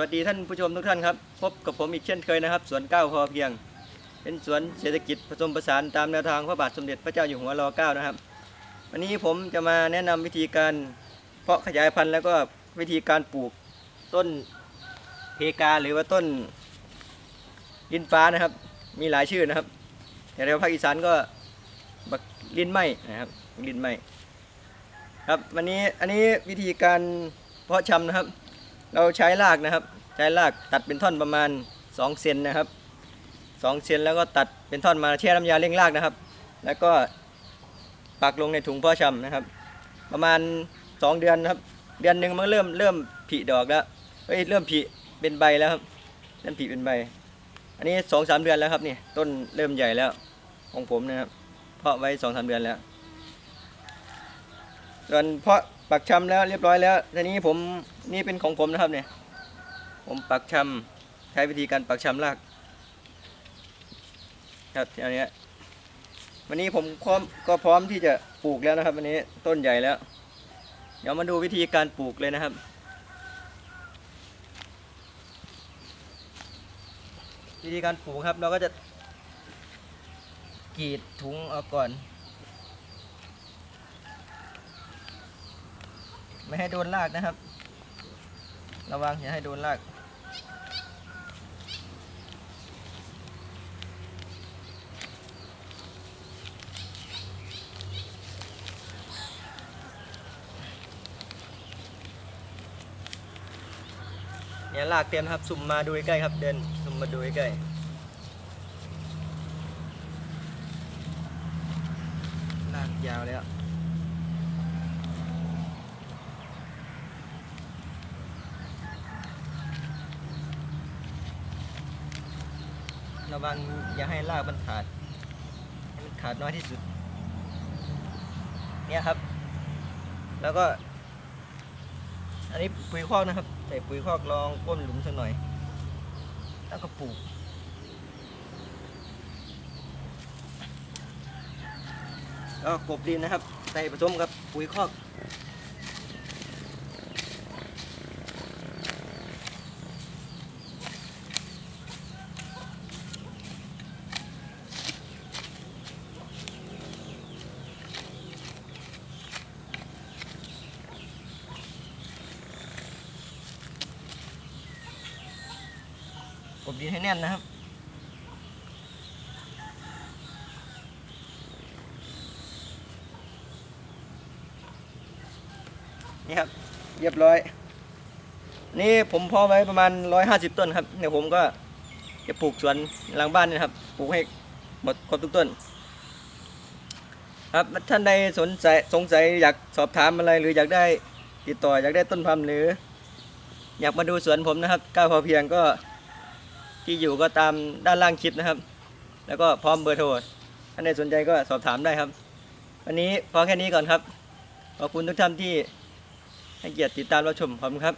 วัสดีท่านผู้ชมทุกท่านครับ พบกับผมอีกเช่นเคยนะครับ สวนเก้าพอเพียง เป็นสวนเศรษฐกิจผสมผสานตามแนวทางพระบาทสมเด็จพระเจ้าอยู่หัวรอเก้านะครับ วันนี้ผมจะมาแนะนำวิธีการเพาะขยายพันธุ์แล้วก็วิธีการปลูกต้นเพกาหรือว่าต้นลินฟ้านะครับ มีหลายชื่อนะครับแต่ในภาคอีสานก็บักลินไหมนะครับลินไหมครับวันนี้อันนี้วิธีการเพาะชำนะครับ เราใช้รากนะครับ ใช้รากตัดเป็นท่อนประมาณ 2 เซนนะครับ2เซนแล้วก็ตัดเป็นท่อนมาแช่น้ำยาเร่งรากนะครับ แล้วก็ปักลงในถุงพาะชำนะครับ ประมาณ 2 เดือนนะครับ เดือนหนึ่งมันเริ่มเริ่มผลิดอกแล้วเฮ้ยเริ่มผลิเป็นใบแล้วครับเริ่มผลิเป็นใบ อันนี้สองสามเดือนแล้วครับนี่ต้นเริ่มใหญ่แล้วของผมนะครับ เพาะไว้สองสามเดือนแล้วส่วนเพาะ ปักชำแล้วเรียบร้อยแล้วทีนี้ผมนี่เป็นของผมนะครับเนี่ย ผมปักชำใช้วิธีการปักชำรากครับอันนี้วันนี้ผมพร้อมก็พร้อมที่จะปลูกแล้วนะครับวันนี้ต้นใหญ่แล้ว เดี๋ยวมาดูวิธีการปลูกเลยนะครับ วิธีการปลูกครับเราก็จะกรีดถุงออกก่อน ไม่ให้โดนรากนะครับ ระวังอย่าให้โดนรากเนี่ยรากเต็มนะครับสุ่มมาดูใกล้ครับเดินสุ่มมาดูใกล้ๆรากยาวแล้ว ระวังอย่าให้รากมันขาดให้มันขาดน้อยที่สุด เนี่ยครับ แล้วก็ อันนี้ปุ๋ยคอกนะครับ ใส่ปุ๋ยคอกลองก้นหลุมสักหน่อย แล้วก็ปลูกแล้วก็กบดินนะครับ ใส่ผสมกับปุ๋ยคอก บดินให้แน่นนะครับ นี่ครับ เรียบร้อย นี่ผมพาะไว้ประมาณ 150 ต้นครับ เดี๋ยวผมก็จะปลูกสวนหลังบ้านนี่นะครับ ปลูกให้หมดครบทุกต้น ครับ ท่านใดสนใจสงสัยอยากสอบถามอะไรหรืออยากได้ติดต่ออยากได้ต้นพันธุ์หรือ อยากมาดูสวนผมนะครับก้าวพอเพียงก็ ที่อยู่ก็ตามด้านล่างคลิปนะครับ แล้วก็พร้อมเบอร์โทรท่านใดสนใจก็สอบถามได้ครับ วันนี้พอแค่นี้ก่อนครับ ขอบคุณทุกท่านที่ให้เกียรติติดตามรับชมขอบคุณครับ